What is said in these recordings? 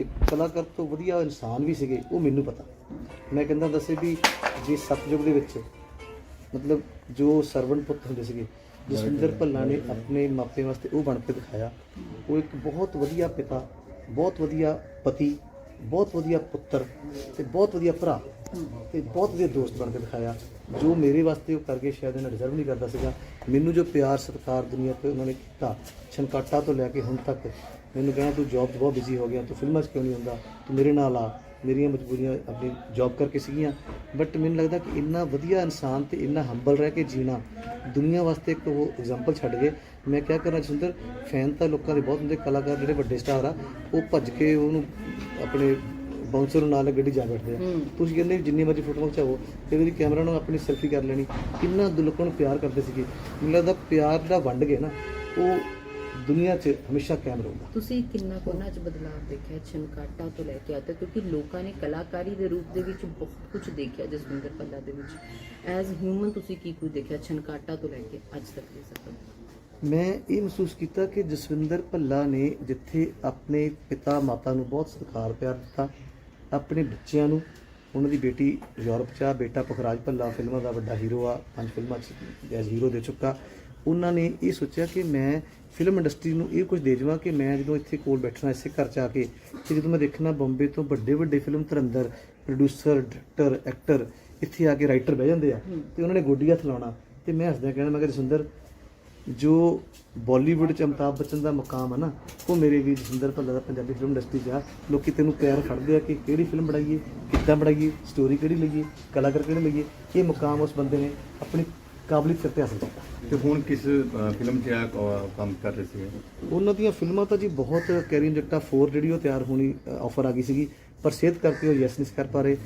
ਇੱਕ ਕਲਾਕਾਰ ਤੋਂ ਵਧੀਆ ਇਨਸਾਨ ਵੀ ਸੀਗੇ, ਉਹ ਮੈਨੂੰ ਪਤਾ। ਮੈਂ ਕਹਿੰਦਾ, ਦੱਸੇ ਵੀ ਜੇ ਸਤਜੁਗ ਦੇ ਵਿੱਚ ਮਤਲਬ ਜੋ ਸਰਵਣ ਪੁੱਤ ਹੁੰਦੇ ਸੀਗੇ, ਜਸਵਿੰਦਰ ਭੱਲਾ ਨੇ ਆਪਣੇ ਮਾਪੇ ਵਾਸਤੇ ਉਹ ਬਣ ਕੇ ਦਿਖਾਇਆ। ਉਹ ਇੱਕ ਬਹੁਤ ਵਧੀਆ ਪਿਤਾ, ਬਹੁਤ ਵਧੀਆ ਪਤੀ, ਬਹੁਤ ਵਧੀਆ ਪੁੱਤਰ ਤੇ ਬਹੁਤ ਵਧੀਆ ਭਰਾ ਤੇ ਬਹੁਤ ਵਧੀਆ ਦੋਸਤ ਬਣ ਕੇ ਦਿਖਾਇਆ। ਜੋ ਮੇਰੇ ਵਾਸਤੇ ਉਹ ਕਰਕੇ ਸ਼ਾਇਦ ਇਹਨਾਂ ਡਿਜ਼ਰਵ ਨਹੀਂ ਕਰਦਾ ਸੀਗਾ। ਮੈਨੂੰ ਜੋ ਪਿਆਰ ਸਤਿਕਾਰ ਦੁਨੀਆ ਤੇ ਉਹਨਾਂ ਨੇ ਕੀਤਾ ਛਨਕਾਟਾ ਤੋਂ ਲੈ ਕੇ ਹੁਣ ਤੱਕ ਮੈਨੂੰ ਕਹਿੰਦਾ ਤੂੰ ਜੌਬ 'ਚ ਬਹੁਤ ਬਿਜ਼ੀ ਹੋ ਗਿਆ ਤੂੰ ਫਿਲਮਾਂ 'ਚ ਕਿਉਂ ਨਹੀਂ ਹੁੰਦਾ ਤੂੰ ਮੇਰੇ ਨਾਲ ਆ ਮੇਰੀਆਂ ਮਜਬੂਰੀਆਂ ਆਪਣੀ ਜੌਬ ਕਰਕੇ ਸੀਗੀਆਂ। ਬਟ ਮੈਨੂੰ ਲੱਗਦਾ ਕਿ ਇੰਨਾ ਵਧੀਆ ਇਨਸਾਨ ਤੇ ਇੰਨਾ ਹੰਬਲ ਰਹਿ ਕੇ ਜੀਣਾ ਦੁਨੀਆ ਵਾਸਤੇ ਇੱਕ ਉਹ ਐਗਜ਼ਾਮਪਲ ਛੱਡ ਗਏ। ਮੈਂ ਕਿਹਾ ਕਰਾਂ ਜਸਿੰਦਰ ਫੈਨ ਤਾਂ ਲੋਕਾਂ ਦੇ ਬਹੁਤ ਹੁੰਦੇ ਕਲਾਕਾਰ ਜਿਹੜੇ ਵੱਡੇ ਸਟਾਰ ਆ ਉਹ ਭੱਜ ਕੇ ਉਹਨੂੰ ਆਪਣੇ ਬਾਉਂਸਰ ਨਾਲ ਗੱਡੀ ਜਾ ਬੈਠਦੇ ਆ। ਤੁਸੀਂ ਕਹਿੰਦੇ ਜਿੰਨੀ ਮਰਜ਼ੀ ਫੋਟੋ ਖਿਚਾਓ ਤੇ ਉਹਦੀ ਕੈਮਰਾ ਨੂੰ ਆਪਣੀ ਸੈਲਫੀ ਕਰ ਲੈਣੀ। ਕਿੰਨਾ ਲੋਕਾਂ ਨੂੰ ਪਿਆਰ ਕਰਦੇ ਸੀਗੇ। ਮੈਨੂੰ ਲੱਗਦਾ ਪਿਆਰ ਜਿਹੜਾ ਵੰਡ ਗਏ ਨਾ ਉਹ ਦੁਨੀਆ 'ਚ ਹਮੇਸ਼ਾ ਕਾਇਮ ਰਹੂਗਾ। ਤੁਸੀਂ ਕਿੰਨਾ ਕੁ ਉਹਨਾਂ 'ਚ ਬਦਲਾਅ ਦੇਖਿਆ ਛਨਕਾਟਾ ਤੋਂ ਲੈ ਕੇ ਅੱਜ ਕਿਉਂਕਿ ਲੋਕਾਂ ਨੇ ਕਲਾਕਾਰੀ ਦੇ ਰੂਪ ਦੇ ਵਿੱਚ ਬਹੁਤ ਕੁਝ ਦੇਖਿਆ ਜਸਵਿੰਦਰ ਪੱਲਾ ਦੇ ਵਿੱਚ। ਐਜ਼ ਹਿਊਮਨ ਤੁਸੀਂ ਕੀ ਕੁਝ ਦੇਖਿਆ ਛਨਕਾਟਾ ਤੋਂ ਲੈ ਕੇ ਅੱਜ ਤੱਕ ਦੇ ਸਫਰ ਮੈਂ ਇਹ ਮਹਿਸੂਸ ਕੀਤਾ ਕਿ ਜਸਵਿੰਦਰ ਭੱਲਾ ਨੇ ਜਿੱਥੇ ਆਪਣੇ ਪਿਤਾ ਮਾਤਾ ਨੂੰ ਬਹੁਤ ਸਤਿਕਾਰ ਪਿਆਰ ਦਿੱਤਾ ਆਪਣੇ ਬੱਚਿਆਂ ਨੂੰ ਉਹਨਾਂ ਦੀ ਬੇਟੀ ਯੂਰਪ 'ਚ ਆ ਬੇਟਾ ਪੁਖਰਾਜ ਭੱਲਾ ਫਿਲਮਾਂ ਦਾ ਵੱਡਾ ਹੀਰੋ ਆ ਪੰਜ ਫਿਲਮਾਂ 'ਚ ਐਜ਼ ਹੀਰੋ ਦੇ ਚੁੱਕਾ ਉਹਨਾਂ ਨੇ ਇਹ ਸੋਚਿਆ ਕਿ ਮੈਂ ਫਿਲਮ ਇੰਡਸਟਰੀ ਨੂੰ ਇਹ ਕੁਝ ਦੇ ਜਾਵਾਂ ਕਿ ਮੈਂ ਜਦੋਂ ਇੱਥੇ ਕੋਲ ਬੈਠਣਾ ਇਸੇ ਘਰ 'ਚ ਆ ਕੇ ਤੇ ਜਦੋਂ ਮੈਂ ਦੇਖਣਾ ਬੰਬੇ ਤੋਂ ਵੱਡੇ ਵੱਡੇ ਫਿਲਮ ਧਰੰਦਰ ਪ੍ਰੋਡਿਊਸਰ ਡਾਇਰੈਕਟਰ ਐਕਟਰ ਇੱਥੇ ਆ ਕੇ ਰਾਈਟਰ ਬਹਿ ਜਾਂਦੇ ਆ ਤੇ ਉਹਨਾਂ ਨੇ ਗੋਡੀ ਹੱਥ ਲਾਉਣਾ। ਤੇ ਮੈਂ ਹੱਸਦਿਆਂ ਕਹਿਣਾ ਮੈਂ ਕਿਹਾ ਜਸਵਿੰਦਰ ਜੋ ਬਾਲੀਵੁੱਡ ਚ ਅਮਿਤਾਭ ਬੱਚਨ ਦਾ ਮੁਕਾਮ ਹੈ ਨਾ ਉਹ ਮੇਰੇ ਵੀਰ ਜਸਿੰਦਰ ਭੱਲਾ ਦਾ ਪੰਜਾਬੀ ਫਿਲਮ ਇੰਡਸਟਰੀ ਆ। ਲੋਕੀ ਤੈਨੂੰ ਪਿਆਰ ਖੜਦੇ ਆ ਕਿ ਕਿਹੜੀ ਫਿਲਮ ਬਣਾਈਏ ਕਿੱਦਾਂ ਬਣਾਈਏ ਸਟੋਰੀ ਕਿਹੜੀ ਲਈਏ ਕਲਾਕਾਰ ਕਿਹੜੇ ਲਈਏ। ਇਹ ਮੁਕਾਮ ਉਸ ਬੰਦੇ ਨੇ ਆਪਣੀ ਕਾਬਲੀਅਤ ਸਿਰ ਤੇ ਹਾਸਲ ਕੀਤਾ ਤੇ ਹੁਣ ਕਿਸ ਅ, ਫਿਲਮ 'ਚ ਆ ਕ- ਕੰਮ ਕਰ ਰਹੇ ਸੀ ਉਹਨਾਂ ਦੀਆਂ ਫਿਲਮਾਂ ਤਾਂ ਜੀ ਬਹੁਤ ਕੈਰੀਨ ਜੱਟਾ 4 ਜਿਹੜੀ ਉਹ ਤਿਆਰ ਹੋਣੀ ਆਫਰ ਆ ਗਈ ਸੀਗੀ। ਪਰ ਸਿਹਤ ਕਰਕੇ ਉਹ ਯੈਸ ਨਹੀਂ ਕਰ ਪਾ ਰਹੇ।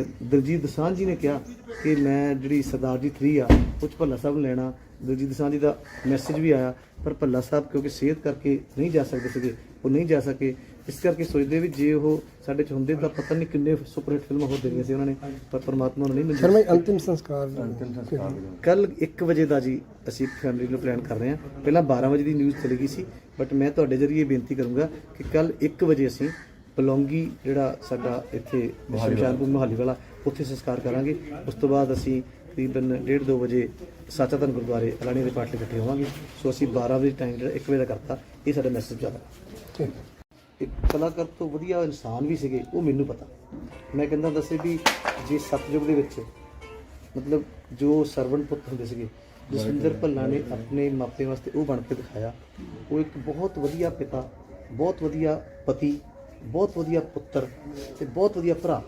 ਅ, ਦਿਲਜੀਤ ਦਸਾਂਝ ਜੀ ਨੇ ਕਿਹਾ ਕਿ ਮੈਂ ਜਿਹੜੀ ਸਰਦਾਰ ਜੀ 3 ਆ ਉਹ 'ਚ ਭੱਲਾ ਸਾਹਿਬ ਨੂੰ ਲੈਣਾ। ਦਿਲਜੀਤ ਦਸਾਂਝ ਜੀ ਦਾ ਮੈਸੇਜ ਵੀ ਆਇਆ। ਪਰ ਭੱਲਾ ਸਾਹਿਬ ਕਿਉਂਕਿ ਸਿਹਤ ਕਰਕੇ ਨਹੀਂ ਜਾ ਸਕਦੇ ਸੀਗੇ ਉਹ ਨਹੀਂ ਜਾ ਸਕੇ। ਇਸ ਕਰਕੇ ਸੋਚਦੇ ਵੀ ਜੇ ਉਹ ਸਾਡੇ ਚ ਹੁੰਦੇ ਤਾਂ ਪਤਾ ਨਹੀਂ ਕਿੰਨੇ ਸੁਪਰ ਹਿੱਟ ਫਿਲਮਾਂ ਹੋ ਦੇਣੀਆਂ ਸੀ ਉਹਨਾਂ ਨੇ ਪਰ ਪਰਮਾਤਮਾ ਨੂੰ ਨਹੀਂ ਮਨਜ਼ੂਰ ਸ਼ਰਮਾ ਜੀ, ਅੰਤਿਮ ਸੰਸਕਾਰ ਅੰਤਿਮ ਸੰਸਕਾਰ। ਕੱਲ 1 ਵਜੇ ਦਾ ਜੀ ਅਸੀਂ ਫੈਮਿਲੀ ਨੂੰ ਪਲਾਨ ਕਰ ਰਹੇ ਹਾਂ। ਪਹਿਲਾਂ 12 ਵਜੇ ਦੀ ਨਿਊਜ਼ ਚਲੀ ਗਈ ਸੀ ਬਟ ਮੈਂ ਤੁਹਾਡੇ ਜਰੀਏ ਬੇਨਤੀ ਕਰੂੰਗਾ ਕਿ ਕੱਲ 1 ਵਜੇ ਅਸੀਂ ਪਲੌਂਗੀ ਜਿਹੜਾ ਸਾਡਾ ਇੱਥੇ ਸ਼ਮਸ਼ਾਨਪੁਰ ਮੋਹਾਲੀ ਵਾਲਾ ਉੱਥੇ ਸੰਸਕਾਰ ਕਰਾਂਗੇ। ਉਸ ਤੋਂ ਬਾਅਦ ਅਸੀਂ ਤਕਰੀਬਨ 1:30 2 ਵਜੇ ਸਾਚਾ ਧਨ ਗੁਰਦੁਆਰੇ ਅਲਾਣੀ ਦੇ ਪਾਠ ਲਈ ਇਕੱਠੇ ਹੋਵਾਂਗੇ। ਸੋ ਅਸੀਂ 12 ਵਜੇ ਟਾਈਮ ਜਿਹੜਾ 1 ਵਜੇ ਦਾ ਕਰਤਾ ਇਹ ਸਾਡਾ ਮੈਸੇਜ ਜ਼ਿਆਦਾ। ਠੀਕ। ਇੱਕ ਕਲਾਕਾਰ ਤੋਂ ਵਧੀਆ ਇਨਸਾਨ ਵੀ ਸੀਗੇ ਉਹ ਮੈਨੂੰ ਪਤਾ। ਮੈਂ ਕਹਿੰਦਾ ਦੱਸੇ ਵੀ ਜੇ ਸਤਜੁਗ ਦੇ ਵਿੱਚ ਮਤਲਬ ਜੋ ਸਰਵਣ ਪੁੱਤ ਹੁੰਦੇ ਸੀਗੇ ਜਸਵਿੰਦਰ ਭੱਲਾ ਨੇ ਆਪਣੇ ਮਾਪੇ ਵਾਸਤੇ ਉਹ ਬਣ ਕੇ ਦਿਖਾਇਆ। ਉਹ ਇੱਕ ਬਹੁਤ ਵਧੀਆ ਪਿਤਾ ਬਹੁਤ ਵਧੀਆ ਪਤੀ ਬਹੁਤ ਵਧੀਆ ਪੁੱਤਰ ਤੇ ਬਹੁਤ ਵਧੀਆ ਭਰਾ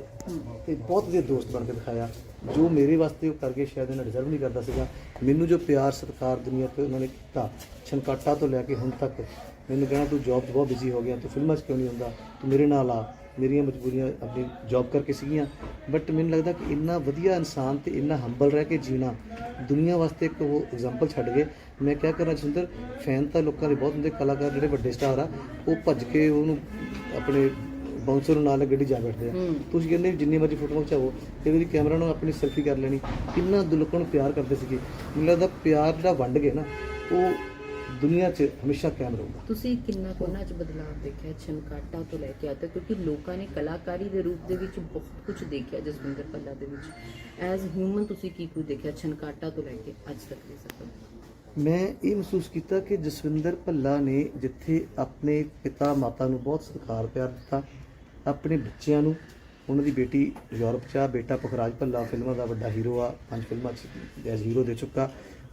ਤੇ ਬਹੁਤ ਵਧੀਆ ਦੋਸਤ ਬਣ ਕੇ ਦਿਖਾਇਆ। ਜੋ ਮੇਰੇ ਵਾਸਤੇ ਉਹ ਕਰਕੇ ਸ਼ਾਇਦ ਇਹਨਾਂ ਡਿਜ਼ਰਵ ਨਹੀਂ ਕਰਦਾ ਸੀਗਾ। ਮੈਨੂੰ ਜੋ ਪਿਆਰ ਸਤਿਕਾਰ ਦੁਨੀਆ ਤੇ ਉਹਨਾਂ ਨੇ ਕੀਤਾ ਛਨਕਾਟਾ ਤੋਂ ਲੈ ਕੇ ਹੁਣ ਤੱਕ ਮੈਨੂੰ ਕਹਿੰਦਾ ਤੂੰ ਜੌਬ 'ਚ ਬਹੁਤ ਬਿਜ਼ੀ ਹੋ ਗਿਆ ਤੂੰ ਫਿਲਮਾਂ 'ਚ ਕਿਉਂ ਨਹੀਂ ਹੁੰਦਾ ਤੂੰ ਮੇਰੇ ਨਾਲ ਆ ਮੇਰੀਆਂ ਮਜਬੂਰੀਆਂ ਆਪਣੀ ਜੌਬ ਕਰਕੇ ਸੀਗੀਆਂ। ਬਟ ਮੈਨੂੰ ਲੱਗਦਾ ਕਿ ਇੰਨਾ ਵਧੀਆ ਇਨਸਾਨ ਤੇ ਇੰਨਾ ਹੰਬਲ ਰਹਿ ਕੇ ਜੀਣਾ ਦੁਨੀਆ ਵਾਸਤੇ ਇੱਕ ਉਹ ਐਗਜ਼ਾਮਪਲ ਛੱਡ ਗਏ। ਮੈਂ ਕਿਹਾ ਕਰਾਂ ਜਸਿੰਦਰ ਫੈਨ ਤਾਂ ਲੋਕਾਂ ਦੇ ਬਹੁਤ ਹੁੰਦੇ ਕਲਾਕਾਰ ਜਿਹੜੇ ਵੱਡੇ ਸਟਾਰ ਆ ਉਹ ਭੱਜ ਕੇ ਉਹਨੂੰ ਆਪਣੇ ਬਾਉਂਸਰ ਨਾਲ ਗੱਡੀ ਜਾ ਬੈਠਦੇ ਆ। ਤੁਸੀਂ ਕਹਿੰਦੇ ਵੀ ਜਿੰਨੀ ਮਰਜ਼ੀ ਫੋਟੋ ਖਿਚਾਓ ਤੇ ਉਹਦੀ ਕੈਮਰਾ ਨੂੰ ਆਪਣੀ ਸੈਲਫੀ ਕਰ ਲੈਣੀ। ਕਿੰਨਾ ਲੋਕਾਂ ਨੂੰ ਪਿਆਰ ਕਰਦੇ ਸੀਗੇ। ਮੈਨੂੰ ਲੱਗਦਾ ਪਿਆਰ ਜਿਹੜਾ ਵੰਡ ਗਏ ਨਾ ਉਹ ਦੁਨੀਆ 'ਚ ਹਮੇਸ਼ਾ ਕਾਇਮ ਰਹੂਗਾ। ਤੁਸੀਂ ਕਿੰਨਾ ਕੁ ਉਹਨਾਂ 'ਚ ਬਦਲਾਅ ਦੇਖਿਆ ਛਨਕਾਟਾ ਤੋਂ ਲੈ ਕੇ ਤੱਕ? ਕਿਉਂਕਿ ਲੋਕਾਂ ਨੇ ਕਲਾਕਾਰੀ ਦੇ ਰੂਪ ਦੇ ਵਿੱਚ ਬਹੁਤ ਕੁਝ ਦੇਖਿਆ ਜਸਵਿੰਦਰ ਪੱਲਾ ਦੇ ਵਿੱਚ। ਐਜ਼ ਹਿਊਮਨ ਤੁਸੀਂ ਕੀ ਕੁਝ ਦੇਖਿਆ ਛਨਕਾਟਾ ਤੋਂ ਲੈ ਕੇ ਅੱਜ ਤੱਕ ਦੇ ਸਫਰ ਮੈਂ ਇਹ ਮਹਿਸੂਸ ਕੀਤਾ ਕਿ ਜਸਵਿੰਦਰ ਭੱਲਾ ਨੇ ਜਿੱਥੇ ਆਪਣੇ ਪਿਤਾ ਮਾਤਾ ਨੂੰ ਬਹੁਤ ਸਤਿਕਾਰ ਪਿਆਰ ਦਿੱਤਾ ਆਪਣੇ ਬੱਚਿਆਂ ਨੂੰ ਉਹਨਾਂ ਦੀ ਬੇਟੀ ਯੂਰਪ 'ਚ ਆ ਬੇਟਾ ਪੁਖਰਾਜ ਭੱਲਾ ਫਿਲਮਾਂ ਦਾ ਵੱਡਾ ਹੀਰੋ ਆ ਪੰਜ ਫਿਲਮਾਂ 'ਚ ਐਜ਼ ਹੀਰੋ ਦੇ ਚੁੱਕਾ।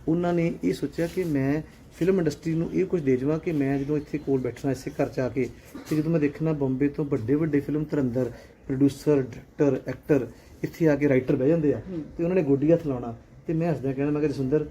ਉਹਨਾਂ ਨੇ ਇਹ ਸੋਚਿਆ ਕਿ ਮੈਂ ਫਿਲਮ ਇੰਡਸਟਰੀ ਨੂੰ ਇਹ ਕੁਝ ਦੇ ਜਾਵਾਂ ਕਿ ਮੈਂ ਜਦੋਂ ਇੱਥੇ ਕੋਲ ਬੈਠਣਾ ਇਸੇ ਘਰ 'ਚ ਆ ਕੇ ਤੇ ਜਦੋਂ ਮੈਂ ਦੇਖਣਾ ਬੰਬੇ ਤੋਂ ਵੱਡੇ ਵੱਡੇ ਫਿਲਮ ਧਰੰਦਰ ਪ੍ਰੋਡਿਊਸਰ ਡਾਇਰੈਕਟਰ ਐਕਟਰ ਇੱਥੇ ਆ ਕੇ ਰਾਈਟਰ ਬਹਿ ਜਾਂਦੇ ਆ ਤੇ ਉਹਨਾਂ ਨੇ ਗੋਡੀ ਹੱਥ ਲਾਉਣਾ ਤੇ ਮੈਂ ਹੱਸਦਿਆਂ ਕਹਿਣਾ ਮੈਂ ਕਿਹਾ ਜਸਵਿੰਦਰ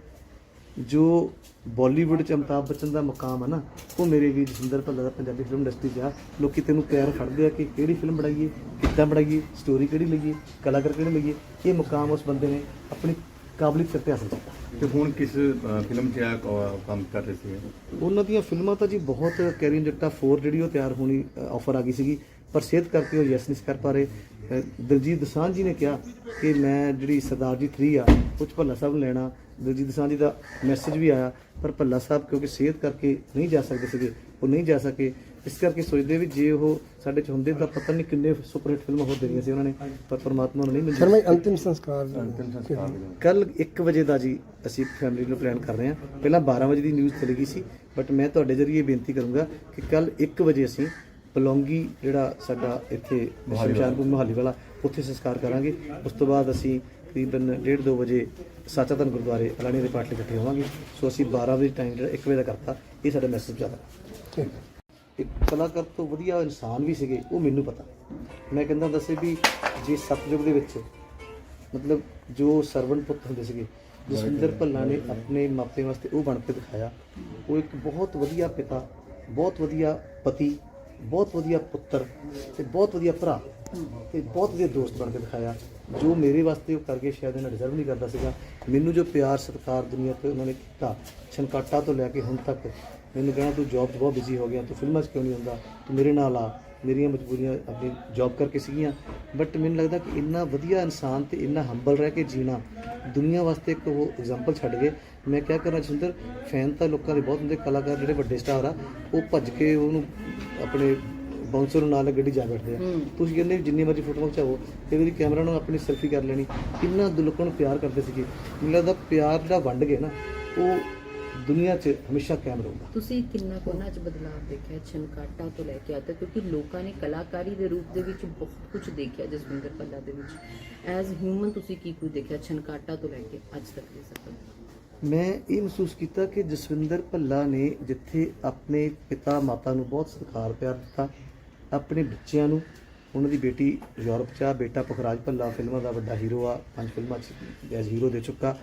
ਜੋ ਬਾਲੀਵੁੱਡ ਚ ਅਮਿਤਾਭ ਬੱਚਨ ਦਾ ਮੁਕਾਮ ਹੈ ਨਾ ਉਹ ਮੇਰੇ ਵੀਰ ਜਸਿੰਦਰ ਭੱਲਾ ਦਾ ਪੰਜਾਬੀ ਫਿਲਮ ਇੰਡਸਟਰੀ 'ਚ ਆ। ਲੋਕੀ ਤੈਨੂੰ ਪਿਆਰ ਖੜਦੇ ਆ ਕਿ ਕਿਹੜੀ ਫਿਲਮ ਬਣਾਈਏ ਕਿੱਦਾਂ ਬਣਾਈਏ ਸਟੋਰੀ ਕਿਹੜੀ ਲਈਏ ਕਲਾਕਾਰ ਕਿਹੜੇ ਲਈਏ। ਇਹ ਮੁਕਾਮ ਉਸ ਬੰਦੇ ਨੇ ਆਪਣੀ ਕਾਬਲੀਅਤ ਸਿਰ ਤੇ ਹਾਸਲ ਕੀਤਾ ਤੇ ਹੁਣ ਕਿਸ ਅ, ਫਿਲਮ 'ਚ ਆ ਕ- ਕੰਮ ਕਰ ਰਹੇ ਸੀ? ਉਹਨਾਂ ਦੀਆਂ ਫਿਲਮਾਂ ਤਾਂ ਜੀ ਬਹੁਤ ਕੈਰੀਨ ਜੱਟਾ 4 ਜਿਹੜੀ ਉਹ ਤਿਆਰ ਹੋਣੀ ਆਫਰ ਆ ਗਈ ਸੀਗੀ ਪਰ ਸਿਹਤ ਕਰਕੇ ਉਹ ਯੈਸ ਨਹੀਂ ਕਰ ਪਾ ਰਹੇ। ਅ, ਦਿਲਜੀਤ ਦਸਾਂਝ ਜੀ ਨੇ ਕਿਹਾ ਕਿ ਮੈਂ ਜਿਹੜੀ ਸਰਦਾਰ ਜੀ 3 ਆ ਉਹ 'ਚ ਭੱਲਾ ਸਾਹਿਬ ਨੂੰ ਲੈਣਾ। ਦਿਲਜੀਤ ਦਸਾਂਝ ਜੀ ਦਾ ਮੈਸੇਜ ਵੀ ਆਇਆ ਪਰ ਭੱਲਾ ਸਾਹਿਬ ਕਿਉਂਕਿ ਸਿਹਤ ਕਰਕੇ ਨਹੀਂ ਜਾ ਸਕਦੇ ਸੀਗੇ ਉਹ ਨਹੀਂ ਜਾ ਸਕੇ। ਇਸ ਕਰਕੇ ਸੋਚਦੇ ਵੀ ਜੇ ਉਹ ਸਾਡੇ ਚ ਹੁੰਦੇ ਤਾਂ ਪਤਾ ਨਹੀਂ ਕਿੰਨੇ ਸੁਪਰ ਹਿੱਟ ਫਿਲਮਾਂ ਹੋ ਦੇਣੀਆਂ ਸੀ ਉਹਨਾਂ ਨੇ ਪਰ ਪਰਮਾਤਮਾ ਨੂੰ ਨਹੀਂ ਮਿਲੀ ਸ਼ਰਮਾ ਅੰਤਿਮ ਸੰਸਕਾਰ ਅੰਤਿਮ ਸੰਸਕਾਰ ਕੱਲ 1 ਵਜੇ ਦਾ ਜੀ ਅਸੀਂ ਫੈਮਿਲੀ ਨੂੰ ਪਲਾਨ ਕਰ ਰਹੇ ਹਾਂ। ਪਹਿਲਾਂ 12 ਵਜੇ ਦੀ ਨਿਊਜ਼ ਚਲੀ ਗਈ ਸੀ ਬਟ ਮੈਂ ਤੁਹਾਡੇ ਜਰੀਏ ਬੇਨਤੀ ਕਰੂੰਗਾ ਕਿ ਕੱਲ 1 ਵਜੇ ਅਸੀਂ ਬਲੌਂਗੀ ਜਿਹੜਾ ਸਾਡਾ ਇੱਥੇ ਸ਼ਮਸ਼ਾਨਪੁਰ ਮੁਹਾਲੀ ਵਾਲਾ ਉੱਥੇ ਸੰਸਕਾਰ ਕਰਾਂਗੇ। ਉਸ ਤੋਂ ਬਾਅਦ ਅਸੀਂ ਤਕਰੀਬਨ 1:30 ਵਜੇ ਸਾਚਾ ਧਨ ਗੁਰਦੁਆਰੇ ਅਲਾਨੀ ਦੇ ਪਾਠ ਲਈ ਇਕੱਠੇ ਹੋਵਾਂਗੇ। ਸੋ ਅਸੀਂ 12 ਵਜੇ ਟਾਈਮ ਜਿਹੜਾ 1 ਵਜੇ ਦਾ ਕਰਤਾ ਇਹ ਸਾਡਾ ਮੈਸੇਜ ਜ਼ਿਆਦਾ। ਠੀਕ। ਇੱਕ ਕਲਾਕਾਰ ਤੋਂ ਵਧੀਆ ਇਨਸਾਨ ਵੀ ਸੀਗੇ, ਉਹ ਮੈਨੂੰ ਪਤਾ। ਮੈਂ ਕਹਿੰਦਾ, ਦੱਸੇ ਵੀ ਜੇ ਸਤਯੁਗ ਦੇ ਵਿੱਚ ਮਤਲਬ ਜੋ ਸਰਵਣ ਪੁੱਤ ਹੁੰਦੇ ਸੀਗੇ, ਜਸਵਿੰਦਰ ਭੱਲਾ ਨੇ ਆਪਣੇ ਮਾਪੇ ਵਾਸਤੇ ਉਹ ਬਣ ਕੇ ਦਿਖਾਇਆ। ਉਹ ਇੱਕ ਬਹੁਤ ਵਧੀਆ ਪਿਤਾ, ਬਹੁਤ ਵਧੀਆ ਪਤੀ ਬਹੁਤ ਵਧੀਆ ਪੁੱਤਰ ਤੇ ਬਹੁਤ ਵਧੀਆ ਭਰਾ ਤੇ ਬਹੁਤ ਵਧੀਆ ਦੋਸਤ ਬਣ ਕੇ ਦਿਖਾਇਆ। ਜੋ ਮੇਰੇ ਵਾਸਤੇ ਉਹ ਕਰਕੇ ਸ਼ਾਇਦ ਉਹਨਾਂ ਡਿਜ਼ਰਵ ਨਹੀਂ ਕਰਦਾ ਸੀਗਾ। ਮੈਨੂੰ ਜੋ ਪਿਆਰ, ਸਤਿਕਾਰ ਦੁਨੀਆ ਤੇ ਉਹਨਾਂ ਨੇ ਕੀਤਾ ਛਨਕਾਟਾ ਤੋਂ ਲੈ ਕੇ ਹੁਣ ਤੱਕ ਮੈਨੂੰ ਕਹਿਣਾ ਤੂੰ ਜੌਬ 'ਚ ਬਹੁਤ ਬਿਜ਼ੀ ਹੋ ਗਿਆ, ਤੂੰ ਫਿਲਮਾਂ 'ਚ ਕਿਉਂ ਨਹੀਂ ਹੁੰਦਾ ਤੂੰ ਮੇਰੇ ਨਾਲ ਆ, ਮੇਰੀਆਂ ਮਜਬੂਰੀਆਂ ਆਪਣੀ ਜੌਬ ਕਰਕੇ ਸੀਗੀਆਂ। ਬਟ ਮੈਨੂੰ ਲੱਗਦਾ ਕਿ ਇੰਨਾ ਵਧੀਆ ਇਨਸਾਨ ਤੇ ਇੰਨਾ ਹੰਬਲ ਰਹਿ ਕੇ ਜੀਣਾ, ਦੁਨੀਆ ਵਾਸਤੇ ਇੱਕ ਉਹ ਐਗਜ਼ਾਮਪਲ ਛੱਡ ਗਏ। ਮੈਂ ਕਿਹਾ ਕਰਨਾ ਜਸਿੰਦਰ ਫੈਨ ਤਾਂ ਲੋਕਾਂ ਦੇ ਬਹੁਤ ਹੁੰਦੇ ਕਲਾਕਾਰ ਜਿਹੜੇ ਵੱਡੇ ਸਟਾਰ ਆ, ਉਹ ਭੱਜ ਕੇ ਉਹਨੂੰ ਆਪਣੇ ਬਾਉਂਸਰ ਨੂੰ ਨਾਲ ਗੱਡੀ ਜਾ ਬੈਠਦੇ ਆ। ਤੁਸੀਂ ਕਹਿੰਦੇ ਵੀ ਜਿੰਨੀ ਮਰਜ਼ੀ ਫੋਟੋ ਖਿਚਾਓ ਤੇ ਉਹਦੀ ਕੈਮਰਾ ਨੂੰ ਆਪਣੀ ਸੈਲਫੀ ਕਰ ਲੈਣੀ। ਕਿੰਨਾ ਦੁ- ਲੋਕਾਂ ਨੂੰ ਪਿਆਰ ਕਰਦੇ ਸੀਗੇ। ਮੈਨੂੰ ਲੱਗਦਾ ਪਿਆਰ ਜਿਹੜਾ ਵੰਡ ਗਏ ਨਾ ਉਹ ਦੁਨੀਆ 'ਚ ਹਮੇਸ਼ਾ ਕਾਇਮ ਰਹੂਗਾ। ਤੁਸੀਂ ਕਿੰਨਾ ਕੁ ਉਹਨਾਂ 'ਚ ਬਦਲਾਅ ਦੇਖਿਆ ਛਨਕਾਟਾ ਤੋਂ ਲੈ ਕੇ ਅੱਜ ਕਿਉਂਕਿ ਲੋਕਾਂ ਨੇ ਕਲਾਕਾਰੀ ਦੇ ਰੂਪ ਦੇ ਵਿੱਚ ਬਹੁਤ ਕੁਝ ਦੇਖਿਆ ਜਸਵਿੰਦਰ ਭੱਲਾ ਦੇ ਵਿੱਚ। ਐਜ਼ ਹਿਊਮਨ ਤੁਸੀਂ ਕੀ ਕੁਝ ਦੇਖਿਆ ਛਨਕਾਟਾ ਤੋਂ ਲੈ ਕੇ ਅੱਜ ਤੱਕ ਦੇ ਸਫਰ? ਮੈਂ ਇਹ ਮਹਿਸੂਸ ਕੀਤਾ ਕਿ ਜਸਵਿੰਦਰ ਭੱਲਾ ਨੇ ਜਿੱਥੇ ਆਪਣੇ ਪਿਤਾ ਮਾਤਾ ਨੂੰ ਬਹੁਤ ਸਤਿਕਾਰ, ਪਿਆਰ ਦਿੱਤਾ, ਆਪਣੇ ਬੱਚਿਆਂ ਨੂੰ, ਉਹਨਾਂ ਦੀ ਬੇਟੀ ਯੂਰਪ 'ਚ ਆ, ਬੇਟਾ ਪੁਖਰਾਜ ਭੱਲਾ ਫਿਲਮਾਂ ਦਾ ਵੱਡਾ ਹੀਰੋ ਆ, ਪੰਜ ਫਿਲਮਾਂ 'ਚ ਐਜ਼ ਹੀਰੋ ਦੇ ਚੁੱਕਾ।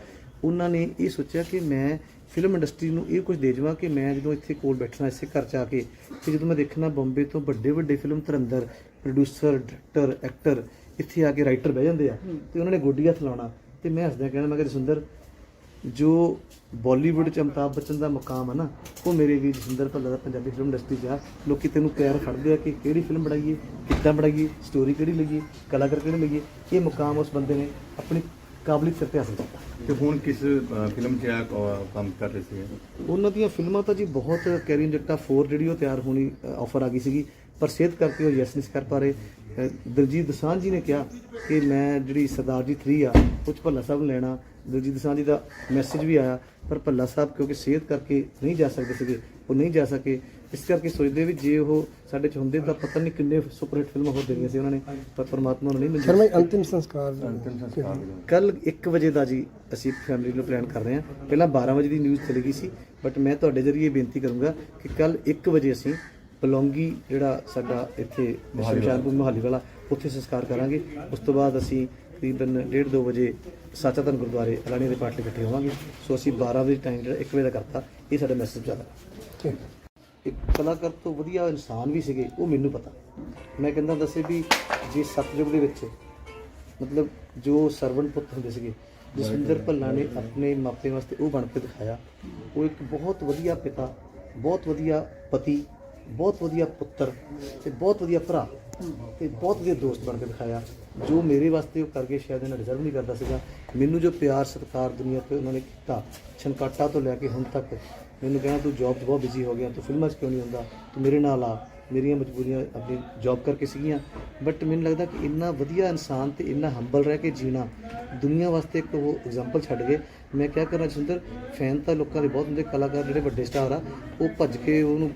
ਉਹਨਾਂ ਨੇ ਇਹ ਸੋਚਿਆ ਕਿ ਮੈਂ ਫਿਲਮ ਇੰਡਸਟਰੀ ਨੂੰ ਇਹ ਕੁਝ ਦੇ ਜਾਵਾਂ ਕਿ ਮੈਂ ਜਦੋਂ ਇੱਥੇ ਕੋਲ ਬੈਠਣਾ, ਇਸੇ ਘਰ 'ਚ ਆ ਕੇ, ਤੇ ਜਦੋਂ ਮੈਂ ਦੇਖਣਾ ਬੰਬੇ ਤੋਂ ਵੱਡੇ ਵੱਡੇ ਫਿਲਮ ਧਰੰਦਰ ਪ੍ਰੋਡਿਊਸਰ ਡਾਇਰੈਕਟਰ ਐਕਟਰ ਇੱਥੇ ਆ ਕੇ ਰਾਈਟਰ ਬਹਿ ਜਾਂਦੇ ਆ, ਤੇ ਉਹਨਾਂ ਨੇ ਗੋਡੀ ਹੱਥ ਲਾਉਣਾ। ਤੇ ਮੈਂ ਹੱਸਦਿਆਂ ਕਹਿਣਾ, ਮੈਂ ਕਿ ਸੁੰਦਰ ਜੋ ਬਾਲੀਵੁੱਡ ਚ ਅਮਿਤਾਭ ਬੱਚਨ ਦਾ ਮੁਕਾਮ ਹੈ ਨਾ ਉਹ ਮੇਰੇ ਵੀਰ ਜਸਿੰਦਰ ਭੱਲਾ ਦਾ ਪੰਜਾਬੀ ਫਿਲਮ ਇੰਡਸਟਰੀ 'ਚ ਆ। ਲੋਕੀ ਤੈਨੂੰ ਪਿਆਰ ਖੜਦੇ ਆ ਕਿ ਕਿਹੜੀ ਫਿਲਮ ਬਣਾਈਏ ਕਿੱਦਾਂ ਬਣਾਈਏ ਸਟੋਰੀ ਕਿਹੜੀ ਲਈਏ ਕਲਾਕਾਰ ਕਿਹੜੇ ਲਈਏ। ਇਹ ਮੁਕਾਮ ਉਸ ਬੰਦੇ ਨੇ ਆਪਣੀ ਕਾਬਲੀਅਤ ਸਿਰ ਤੇ ਹਾਸਲ ਕੀਤਾ। ਤੇ ਹੁਣ ਕਿਸ ਫਿਲਮ 'ਚ ਆ ਕੰਮ ਕਰ ਰਹੇ ਸੀ? ਉਹਨਾਂ ਦੀਆਂ ਫਿਲਮਾਂ ਤਾਂ ਜੀ ਬਹੁਤ ਕੈਰੀਨ ਜੱਟਾ 4 ਜਿਹੜੀ ਉਹ ਤਿਆਰ ਹੋਣੀ ਆਫਰ ਆ ਗਈ ਸੀਗੀ ਪਰ ਸਿਹਤ ਕਰਕੇ ਉਹ ਯੈਸ ਨਹੀਂ ਕਰ ਪਾ ਰਹੇ। ਦਿਲਜੀਤ ਦਸਾਂਝ ਜੀ ਨੇ ਕਿਹਾ ਕਿ ਮੈਂ ਜਿਹੜੀ ਸਰਦਾਰ ਜੀ 3 ਆ ਉਹ 'ਚ ਭੱਲਾ ਸਾਹਿਬ ਨੂੰ ਲੈਣਾ। ਦਿਲਜੀਤ ਦਸਾਂਝ ਜੀ ਦਾ ਮੈਸੇਜ ਵੀ ਆਇਆ ਪਰ ਭੱਲਾ ਸਾਹਿਬ ਕਿਉਂਕਿ ਸਿਹਤ ਕਰਕੇ ਨਹੀਂ ਜਾ ਸਕਦੇ ਸੀਗੇ ਉਹ ਨਹੀਂ ਜਾ ਸਕੇ। ਇਸ ਕਰਕੇ ਸੋਚਦੇ ਵੀ ਜੇ ਉਹ ਸਾਡੇ ਚ ਹੁੰਦੇ ਤਾਂ ਪਤਾ ਨਹੀਂ ਕਿੰਨੇ ਸੁਪਰ ਹਿੱਟ ਫਿਲਮਾਂ ਹੋ ਦੇਣੀਆਂ ਸੀ ਉਹਨਾਂ ਨੇ ਪਰ ਪਰਮਾਤਮਾ ਨੂੰ ਨਹੀਂ ਮਿਲੀ ਸ਼ਰਮਾ ਅੰਤਿਮ ਸੰਸਕਾਰ ਅੰਤਿਮ ਸੰਸਕਾਰ। ਕੱਲ 1 ਵਜੇ ਦਾ ਜੀ ਅਸੀਂ ਫੈਮਿਲੀ ਨੂੰ ਪਲਾਨ ਕਰ ਰਹੇ ਹਾਂ। ਪਹਿਲਾਂ 12 ਵਜੇ ਦੀ ਨਿਊਜ਼ ਚਲੀ ਗਈ ਸੀ ਬਟ ਮੈਂ ਤੁਹਾਡੇ ਜਰੀਏ ਬੇਨਤੀ ਕਰੂੰਗਾ ਕਿ ਕੱਲ 1 ਵਜੇ ਅਸੀਂ ਪਲੌਂਗੀ ਜਿਹੜਾ ਸਾਡਾ ਇੱਥੇ ਸ਼ਮਸ਼ਾਨਪੁਰ ਮੋਹਾਲੀ ਵਾਲਾ ਉੱਥੇ ਸੰਸਕਾਰ ਕਰਾਂਗੇ। ਉਸ ਤੋਂ ਬਾਅਦ ਅਸੀਂ ਤਕਰੀਬਨ 1:30 2 ਵਜੇ ਸਾਚਾ ਧਨ ਗੁਰਦੁਆਰੇ ਅਲਾਣੀ ਦੇ ਪਾਠ ਲਈ ਇਕੱਠੇ ਹੋਵਾਂਗੇ। ਸੋ ਅਸੀਂ 12 ਵਜੇ ਟਾਈਮ ਜਿਹੜਾ 1 ਵਜੇ ਦਾ ਕਰਤਾ ਇਹ ਸਾਡਾ ਮੈਸੇਜ ਜ਼ਿਆਦਾ। ਠੀਕ ਇੱਕ ਕਲਾਕਾਰ ਤੋਂ ਵਧੀਆ ਇਨਸਾਨ ਵੀ ਸੀਗੇ ਉਹ ਮੈਨੂੰ ਪਤਾ। ਮੈਂ ਕਹਿੰਦਾ ਦੱਸੇ ਵੀ ਜੇ ਸਤਯੁਗ ਦੇ ਵਿੱਚ ਮਤਲਬ ਜੋ ਸਰਵਣ ਪੁੱਤ ਹੁੰਦੇ ਸੀਗੇ ਜਸਵਿੰਦਰ ਭੱਲਾ ਨੇ ਆਪਣੇ ਮਾਪੇ ਵਾਸਤੇ ਉਹ ਬਣ ਕੇ ਦਿਖਾਇਆ ਉਹ ਇੱਕ ਬਹੁਤ ਵਧੀਆ ਪਿਤਾ ਬਹੁਤ ਵਧੀਆ ਪਤੀ ਬਹੁਤ ਵਧੀਆ ਪੁੱਤਰ ਤੇ ਬਹੁਤ ਵਧੀਆ ਭਰਾ ਤੇ ਬਹੁਤ ਵਧੀਆ ਦੋਸਤ ਬਣ ਕੇ ਦਿਖਾਇਆ। ਜੋ ਮੇਰੇ ਵਾਸਤੇ ਉਹ ਕਰਕੇ ਸ਼ਾਇਦ ਇਹਨਾਂ ਡਿਜ਼ਰਵ ਨਹੀਂ ਕਰਦਾ ਸੀਗਾ। ਮੈਨੂੰ ਜੋ ਪਿਆਰ ਸਤਿਕਾਰ ਦੁਨੀਆ ਤੇ ਉਹਨਾਂ ਨੇ ਕੀਤਾ ਛਨਕਾਟਾ ਤੋਂ ਲੈ ਕੇ ਹੁਣ ਤੱਕ ਮੈਨੂੰ ਕਹਿਣਾ ਤੂੰ ਜੌਬ 'ਚ ਬਹੁਤ ਬਿਜ਼ੀ ਹੋ ਗਿਆ, ਤੂੰ ਫਿਲਮਾਂ 'ਚ ਕਿਉਂ ਨਹੀਂ ਹੁੰਦਾ ਤੂੰ ਮੇਰੇ ਨਾਲ ਆ, ਮੇਰੀਆਂ ਮਜਬੂਰੀਆਂ ਆਪਣੀ ਜੌਬ ਕਰਕੇ ਸੀਗੀਆਂ। ਬਟ ਮੈਨੂੰ ਲੱਗਦਾ ਕਿ ਇੰਨਾ ਵਧੀਆ ਇਨਸਾਨ ਤੇ ਇੰਨਾ ਹੰਬਲ ਰਹਿ ਕੇ ਜੀਣਾ, ਦੁਨੀਆ ਵਾਸਤੇ ਇੱਕ ਉਹ ਐਗਜ਼ਾਮਪਲ ਛੱਡ ਗਏ। ਮੈਂ ਕਿਹਾ ਕਰਨਾ ਜਸਿੰਦਰ ਫੈਨ ਤਾਂ ਲੋਕਾਂ ਦੇ ਬਹੁਤ ਹੁੰਦੇ ਕਲਾਕਾਰ ਜਿਹੜੇ ਵੱਡੇ ਸਟਾਰ ਆ, ਉਹ ਭੱਜ ਕੇ ਉਹਨੂੰ